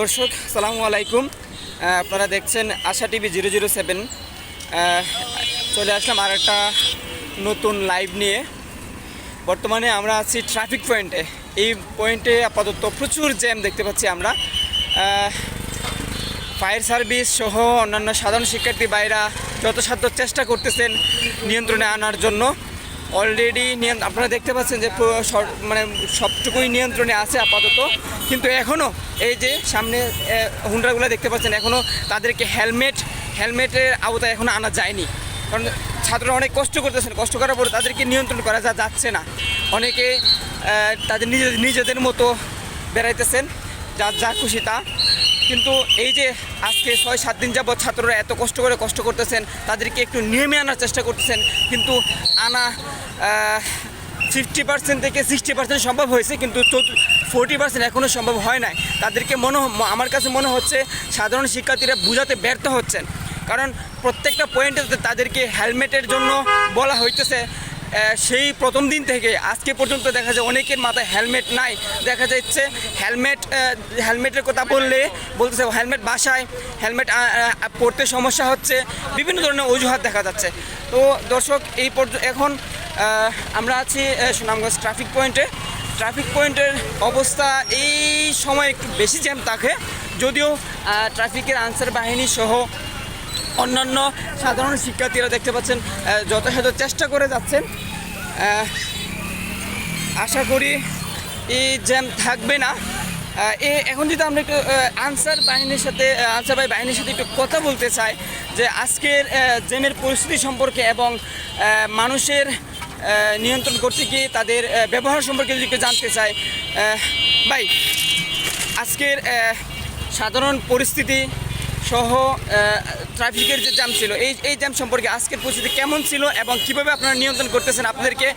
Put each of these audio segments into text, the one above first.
দর্শক, সালামু আলাইকুম। আপনারা দেখছেন Asha TV zero zero seven. চলে আসলাম আর একটা নতুন লাইভ নিয়ে। বর্তমানে আমরা আছি ট্রাফিক পয়েন্টে। এই পয়েন্টে আপাতত প্রচুর জ্যাম দেখতে পাচ্ছি আমরা। ফায়ার সার্ভিস সহ অন্যান্য সাধারণ শিক্ষার্থী বাইরা যথাসাধ্য চেষ্টা করতেছেন নিয়ন্ত্রণে আনার জন্য। অলরেডি আপনারা দেখতে পাচ্ছেন যে মানে সবটুকুই নিয়ন্ত্রণে আছে আপাতত। কিন্তু এখনও এই যে সামনে হুন্ডাগুলো দেখতে পাচ্ছেন এখনও তাদেরকে হেলমেট হেলমেটের আওতায় এখনও আনা যায়নি। কারণ ছাত্ররা অনেক কষ্ট করতেছেন, কষ্ট করার পরে তাদেরকে নিয়ন্ত্রণ করা যা যাচ্ছে না। অনেকে তাদের নিজেদের নিজেদের মতো বেড়াইতেছেন, যা যা খুশি তা। কিন্তু এই যে আজকে ছয়, সাত দিন যাবৎ ছাত্ররা এত কষ্ট করে কষ্ট করতেছেন, তাদেরকে একটু নিয়মে আনার চেষ্টা করতেছেন, কিন্তু আনা ফিফটি পার্সেন্ট থেকে সিক্সটি পার্সেন্ট সম্ভব হয়েছে, কিন্তু ফোরটি পার্সেন্ট এখনও সম্ভব হয় নাই। তাদেরকে মনে আমার কাছে মনে হচ্ছে সাধারণ শিক্ষার্থীরা বোঝাতে ব্যর্থ হচ্ছেন। কারণ প্রত্যেকটা পয়েন্টে তাদেরকে হেলমেটের জন্য বলা হইতেছে সেই প্রথম দিন থেকে আজকে পর্যন্ত দেখা যায় অনেকের মাথায় হেলমেট নাই। দেখা যাচ্ছে হেলমেট হেলমেটের কথা বললে বলতেছে, হেলমেট বাসায়, হেলমেট পড়তে সমস্যা হচ্ছে, বিভিন্ন ধরনের অজুহাত দেখা যাচ্ছে। তো দর্শক, এই এখন আমরা আছি সুনামগঞ্জ ট্রাফিক পয়েন্টে ট্রাফিক পয়েন্টের অবস্থা এই সময় একটু বেশি জ্যাম থাকে, যদিও ট্রাফিকের আনসার বাহিনী সহ অন্যান্য সাধারণ শিক্ষার্থীরা দেখতে পাচ্ছেন যথাযথ চেষ্টা করে যাচ্ছেন। আশা করি এই জ্যাম থাকবে না। এ, এখন যদি আমরা একটু আনসার বাহিনীর সাথে আনসার বাই বাহিনীর সাথে একটু কথা বলতে চাই, যে আজকের জ্যামের পরিস্থিতি সম্পর্কে এবং মানুষের নিয়ন্ত্রণ করতে গিয়ে তাদের ব্যবহার সম্পর্কে যদি একটু জানতে চাই ভাই, আজকের সাধারণ পরিস্থিতি সহ ট্রাফিকের যে জ্যাম ছিল এই এই জ্যাম সম্পর্কে আজকের পরিস্থিতি কেমন ছিল এবং কীভাবে আপনারা নিয়ন্ত্রণ করতেছেন? আপনাদেরকে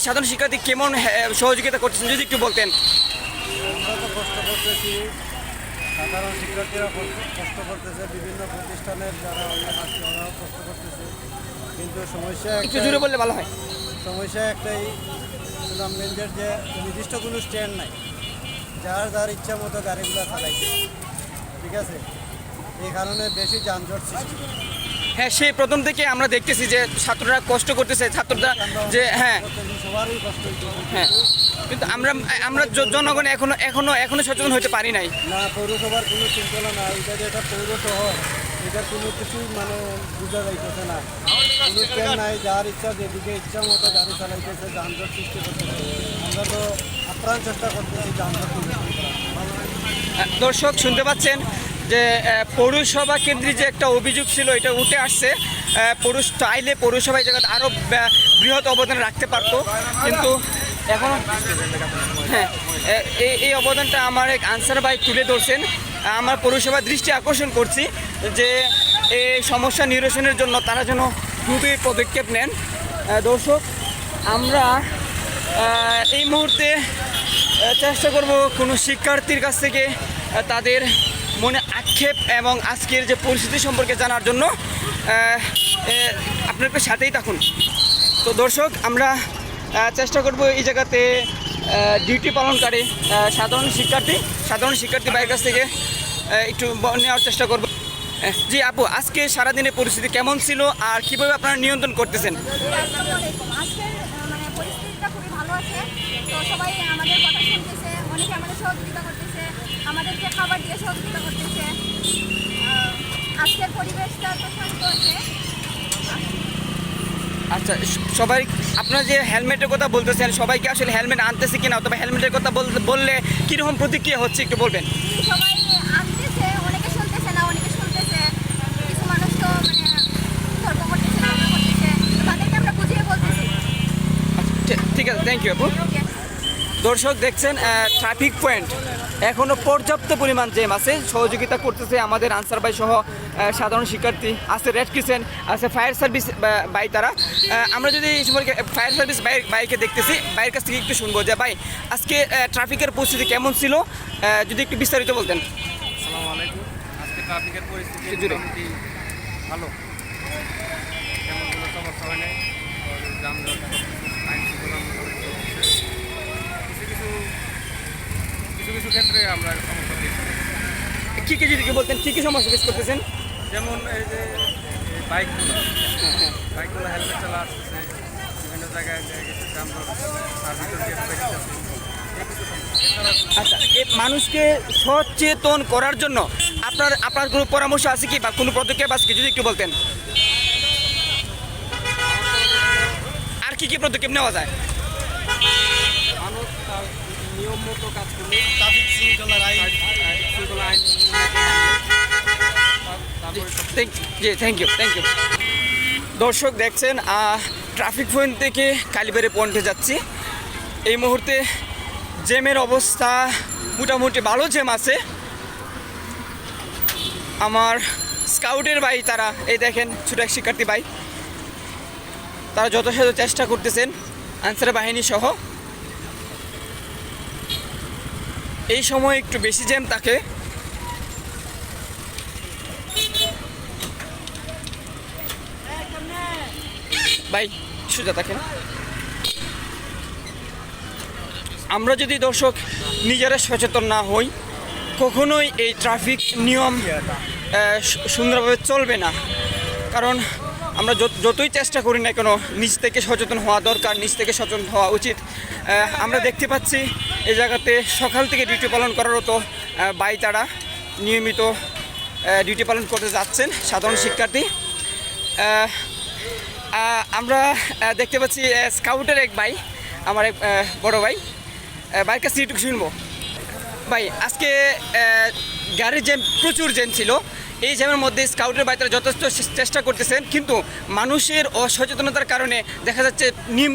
সাধারণ শিক্ষার্থী কেমন সহযোগিতা করতেছেন? যদি একটু বলতেন। সাধারণ শিক্ষার্থীরা কষ্ট- করতেছে। বিভিন্ন প্রতিষ্ঠানের যারা অনেক আছে ওরাও কষ্ট করতেছে। কিন্তু সমস্যা একটু জুড়ে বললে ভালো হয়। সমস্যা একটাই সুনামগঞ্জের যে নির্দিষ্ট কোনো স্ট্যান্ড নাই। যার যার ইচ্ছা মতো গাড়িগুলো চালাইছে ঠিক আছে? এই কারণে বেশি যানজট সৃষ্টি হ্যাঁ সেই প্রথম থেকে আমরা দেখতেছি যে ছাত্ররা কষ্ট করতেছে ছাত্ররা যে হ্যাঁ। হ্যাঁ। কিন্তু আমরা আমরা জনগণ এখনও এখনও এখনও সচেতন হতে পারি নাই। না পৌরসভার কোনো চিন্তনা না এটা যে এটা পৌর শহর এটার কোনো কিছু মানে বোঝা যাইতেছে না। কোনো ট্রেন নাই যার ইচ্ছা যেদিকে ইচ্ছা মতো গাড়ি চালাইতেছে যানজট সৃষ্টি করতেছে। আমরা তো আপ্রাণ চেষ্টা করতেছি যানজট দর্শক শুনতে পাচ্ছেন যে পৌরসভা কেন্দ্রিক যে একটা অভিযোগ ছিল, এটা উঠে আসছে। পৌরস চাইলে পৌরসভা এই জায়গাতে আরও বৃহৎ অবদান রাখতে পারতো। কিন্তু এখন হ্যাঁ এই অবদানটা আমার এক আনসার ভাই তুলে ধরছেন। আমার পৌরসভার দৃষ্টি আকর্ষণ করছি যে এই সমস্যা নিরসনের জন্য তারা যেন দ্রুতই পদক্ষেপ নেন। দর্শক, আমরা এই মুহূর্তে চেষ্টা করব কোনো শিক্ষার্থীর কাছ থেকে তাদের আক্ষেপ এবং আজকের যে পরিস্থিতি সম্পর্কে জানার জন্য একটু সাথেই থাকুন। তো দর্শক, আমরা চেষ্টা করব এই জায়গাতে ডিউটি পালনকারী সাধারণ শিক্ষার্থী সাধারণ শিক্ষার্থী ভাইয়ের কাছ থেকে একটু নেওয়ার চেষ্টা করব। জি আপু, আজকে সারাদিনের পরিস্থিতি কেমন ছিল আর কীভাবে আপনারা নিয়ন্ত্রণ করতেছেন? মানে সবাই আমাদের কথা শুনতেছে, অনেকে আমাদের সহযোগিতা করতেছে। আমাদেরকে খাবার দিয়ে সহযোগিতা করতেছে। আজকের পরিবেশটা তো শান্ত আছে। আচ্ছা সবাই আপনারা যে হেলমেটের কথা বলতেছেন সবাইকে আসলে হেলমেট আনতেছে কিনা অথবা হেলমেটের কথা বল- বললে কীরকম প্রতিক্রিয়া হচ্ছে একটু বলবেন? সবাই আনতেছে অনেকে শুনতেছে না অনেকে শুনতেছে। কিছু মানুষ তো মানে তর্ক করতেছে ঝগড়া করতেছে। তাদেরকে আমরা বুঝিয়ে বলতেছি। আচ্ছা, ঠিক- ঠিক আছে থ্যাংক ইউ আপু। দর্শক দেখছেন ট্রাফিক পয়েন্ট এখনও পর্যাপ্ত পরিমাণ জ্যাম আছে। সহযোগিতা করতেছে আমাদের আনসার বাই সহ সাধারণ শিক্ষার্থী আছে রেড কিচেন আছে ফায়ার সার্ভিস বাই তারা। আমরা যদি এই সম্পর্কে ফায়ার সার্ভিস বাই বাইকে দেখতেছি বাইরের কাছ থেকে একটু শুনব যে ভাই আজকে ট্রাফিকের পরিস্থিতি কেমন ছিল? যদি একটু বিস্তারিত বলতেন। আসসালামু আলাইকুম। আজকে ট্রাফিকের পরিস্থিতি একটু জোরে। মোটামুটি ভালো। তেমন কোনো সমস্যা হয় নাই আর যানজট সব কিছু আইন শৃঙ্খলা কিছু কিছু কিছু কিছু ক্ষেত্রে আমরা সমস্যা কী কী যদি কি বলতেন কী কী সমস্যা ফেস করতেছেন? যেমন এই যে বাইকগুলো। বাইকগুলো হেলমেট চালা আসতেছে বিভিন্ন জায়গায় আচ্ছা মানুষকে সচেতন করার জন্য আপনার আপনার কোনো পরামর্শ আছে কি? বা কোনো পদক্ষেপ আছে কি? যদি একটু বলতেন। আর কি কি পদক্ষেপ নেওয়া যায়? মানুষ নিয়ম মতো কাজ করলে ট্রাফিক শৃঙ্খলার আইন শৃঙ্খলা আইন। Thank ji thank you thank you দর্শক দেখছেন ট্রাফিক পয়েন্ট থেকে কালীবাড়ি পয়েন্টে যাচ্ছি। এই মুহূর্তে জ্যামের অবস্থা মোটামুটি ভালো জ্যাম আছে। আমার স্কাউটের ভাই তারা এই দেখেন ছোট এক শিক্ষার্থী ভাই। তারা যথাসাধ্য চেষ্টা করতেছেন। আনসার বাহিনী সহ এই সময় একটু বেশি জ্যাম থাকে ভাই, সোজা থাকেন আমরা যদি দর্শক নিজেরা সচেতন না হই, কখনোই এই ট্রাফিক নিয়ম সুন্দরভাবে চলবে না। কারণ আমরা যত- যতই চেষ্টা করি না কেন, নিজ থেকে সচেতন হওয়া দরকার, নিজ থেকে সচেতন হওয়া উচিত। আমরা দেখতে পাচ্ছি এই জায়গাতে সকাল থেকে ডিউটি পালন করারও তো বাই তারা নিয়মিত ডিউটি পালন করতে যাচ্ছেন সাধারণ শিক্ষার্থী। আমরা দেখতে পাচ্ছি স্কাউটের এক ভাই, আমার এক বড় ভাই। ভাইয়ের কাছে শুনব। ভাই, আজকে গাড়ির জ্যাম প্রচুর জ্যাম ছিল। এই জ্যামের মধ্যে স্কাউটের ভাই যথেষ্ট চেষ্টা করতেছেন কিন্তু মানুষের অসচেতনতার কারণে দেখা যাচ্ছে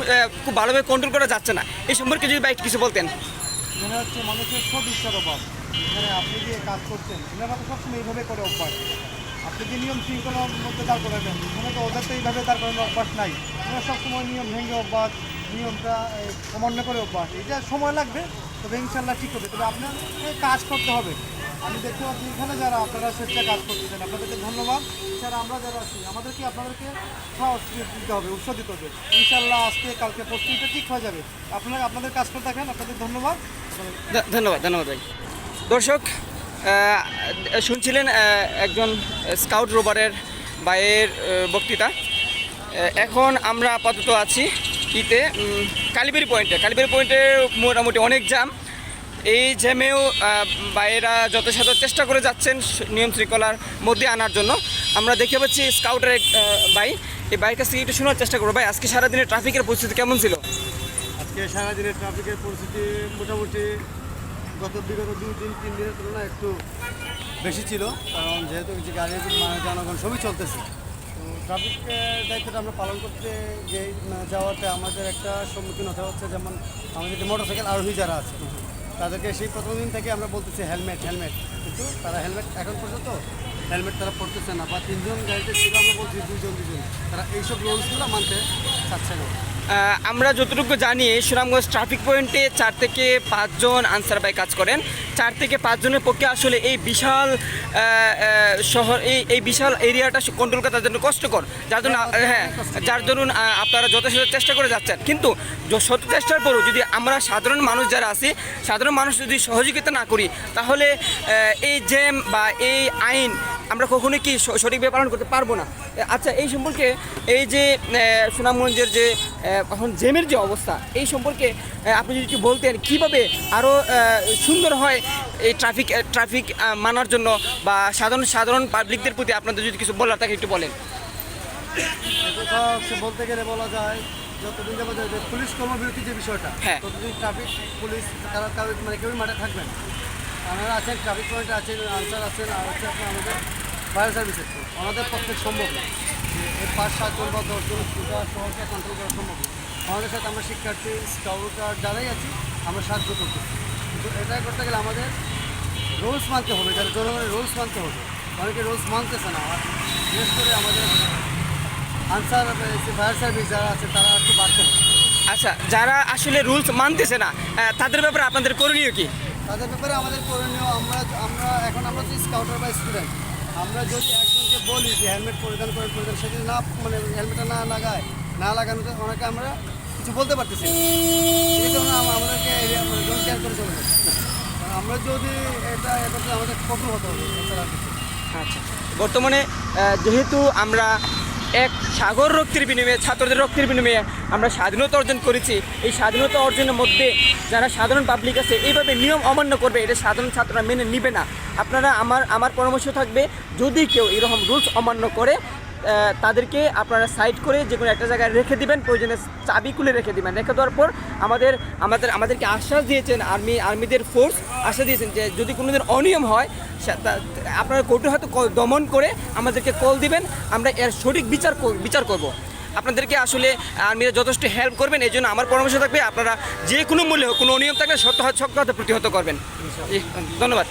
আহ, খুব ভালোভাবে কন্ট্রোল করা যাচ্ছে না। এই সম্পর্কে যদি বাইক কিছু বলতেন। মনে হচ্ছে মানুষের আপনি যে কাজ করছেন সবসময় এইভাবে করে অভ্যাস। আপনি যে নিয়ম মধ্যে এইভাবে অভ্যাস নাই। সবসময় নিয়ম অভ্যাস নিয়মটা করে অভ্যাস। এটা সময় লাগবে তবে ইনশাল্লাহ ঠিক হবে। তবে আপনার কাজ করতে হবে। আমি দেখতে পাচ্ছি এখানে যারা আপনারা স্বেচ্ছা কাজ করতেছেন আপনাদেরকে ধন্যবাদ। এছাড়া আমরা যারা আছি আমাদেরকে আপনাদেরকে সাহস দিতে হবে উৎসাহ দিতে হবে। ইনশাল্লাহ আজকে কালকে প্রস্তুতিটা ঠিক হয়ে যাবে। আপনারা আপনাদের কাজ করে থাকেন আপনাদের ধন্যবাদ। ধন্যবাদ ধন্যবাদ ভাই। দর্শক শুনছিলেন একজন স্কাউট রোবারের ভাইয়ের আহ, বক্তৃতা। এখন আমরা আপাতত আছি ইতে উম, কালীবাড়ি পয়েন্টে। কালীবাড়ি পয়েন্টে মোটামুটি অনেক জ্যাম। এই জ্যামেও ভাইয়েরা যথাসাধ্য চেষ্টা করে যাচ্ছেন নিয়ম শৃঙ্খলার মধ্যে আনার জন্য। আমরা দেখতে পাচ্ছি স্কাউটের এক এই বাইরের কাছ থেকে একটু শোনার চেষ্টা করব। ভাই, আজকে সারাদিনের ট্রাফিকের পরিস্থিতি কেমন ছিল? আজকে সারাদিনের ট্রাফিকের পরিস্থিতি মোটামুটি গত বিগত দুই দিন, তিন দিনের তুলনায় একটু বেশি ছিল। কারণ যেহেতু যে গাড়ি মানে জনগণ, সবই চলতেছে। তো ট্রাফিকের দায়িত্বটা আমরা পালন করতে যে যাওয়াতে আমাদের একটা সম্মুখীন হতে হচ্ছে, যেমন আমাদের যে মোটরসাইকেল আরোহী যারা আছে। তাদেরকে সেই প্রথম দিন থেকে আমরা বলতেছি হেলমেট হেলমেট। কিন্তু তারা হেলমেট এখন পর্যন্ত হেলমেট তারা পড়তেছে না। বা তিনজন গাড়িতে ছিল, আমরা বলছি দুজন দুজন তারা এইসব রুলসগুলো মানতে চাচ্ছে না। আমরা যতটুকু জানি সুনামগঞ্জ ট্রাফিক পয়েন্টে চার থেকে পাঁচজন আনসার ভাই কাজ করেন। চার থেকে পাঁচজনের পক্ষে আসলে এই বিশাল শহর, এই এই বিশাল এরিয়াটা কন্ট্রোল করা তার জন্য কষ্টকর। যার জন্য হ্যাঁ যার ধরুন আপনারা যথেষ্ট চেষ্টা করে যাচ্ছেন। কিন্তু য- শত চেষ্টার পরও যদি আমরা সাধারণ মানুষ যারা আছি, সাধারণ মানুষ যদি সহযোগিতা না করি, তাহলে এই জ্যাম বা এই আইন আমরা কখনোই কি সঠিকভাবে পালন করতে পারব না। আচ্ছা এই সম্পর্কে এই যে সুনামগঞ্জের যে এখন জেমের যে অবস্থা এই সম্পর্কে আপনি যদি একটু বলতেন কীভাবে আরও সুন্দর হয় এই ট্রাফিক ট্রাফিক মানার জন্য বা সাধারণ সাধারণ পাবলিকদের প্রতি আপনাদের যদি কিছু বলার থাকে একটু বলেন। বলতে গেলে বলা যায় যতদিন যাব যে পুলিশ কর্মবিরতি যে বিষয়টা হ্যাঁ। ততদিন ট্রাফিক পুলিশ তারা কারও মানে কেউই মাঠে থাকবেন আপনারা আছেন ট্রাফিক পয়েন্টে আছেন আনসার আছেন আর হচ্ছে আপনার আমাদের ফায়ার সার্ভিস আছে ওনাদের পক্ষে সম্ভব না। যে এই পাঁচ সাতজন বা দশজন পুরা শহরকে কন্ট্রোল করা সম্ভব না। আমাদের সাথে আমরা শিক্ষার্থী স্কাউটার যারাই আছি আমরা সাহায্য করতেছি কিন্তু এটা করতে গেলে আমাদের রুলস মানতে হবে যারা জনগণের রুলস মানতে হবে। অনেকে রুলস মানতেছে না। আর বিশেষ করে আমাদের আনসার ফায়ার সার্ভিস যারা আছে তারা একটু বাড়তে হবে। আচ্ছা যারা আসলে রুলস মানতেছে না তাদের ব্যাপারে আপনাদের করণীয় কি? তাদের ব্যাপারে আমাদের করণীয় আমরা আমরা এখন আমরা যে স্কাউটার বা স্টুডেন্ট আমরা যদি একজনকে বলি যে হেলমেট পরিধান করে, পরিধান, সে যদি না মানে হেলমেটটা না লাগায়, না লাগানোতে অনেকে আমরা কিছু বলতে পারতেছি এই জন্য আমাদেরকে মানে জোন কেয়ার করে চলে আমরা যদি এটা এটা আমাদের কঠোর হতে হবে। আচ্ছা। বর্তমানে যেহেতু আমরা সাগর রক্তির বিনিময়ে, ছাত্রদের রক্তির বিনিময়ে আমরা স্বাধীনতা অর্জন করেছি। এই স্বাধীনতা অর্জনের মধ্যে যারা সাধারণ পাবলিক আছে, এইভাবে নিয়ম অমান্য করবে, এটা সাধারণ ছাত্ররা মেনে নিবে না। আপনারা আমার আমার পরামর্শ থাকবে, যদি কেউ এরকম রুলস অমান্য করে তাদেরকে আপনারা সাইড করে যে কোনো একটা জায়গায় রেখে দিবেন, প্রয়োজনে চাবি খুলে রেখে দিবেন। রেখে দেওয়ার পর আমাদের আমাদের, আমাদেরকে আশ্বাস দিয়েছেন আর্মি আর্মিদের ফোর্স আশ্বাস দিয়েছেন যে যদি কোনোদিন অনিয়ম হয় আপনারা কোর্টে হয়তো দমন করে আমাদেরকে কল দিবেন, আমরা এর সঠিক বিচার বিচার করব। আপনাদেরকে আসলে আর্মিরা যথেষ্ট হেল্প করবেন এই জন্য আমার পরামর্শ থাকবে আপনারা যে কোনো মূল্যে কোনো অনিয়ম থাকলে সত্য শক্ত হাতে প্রতিহত করবেন। ধন্যবাদ।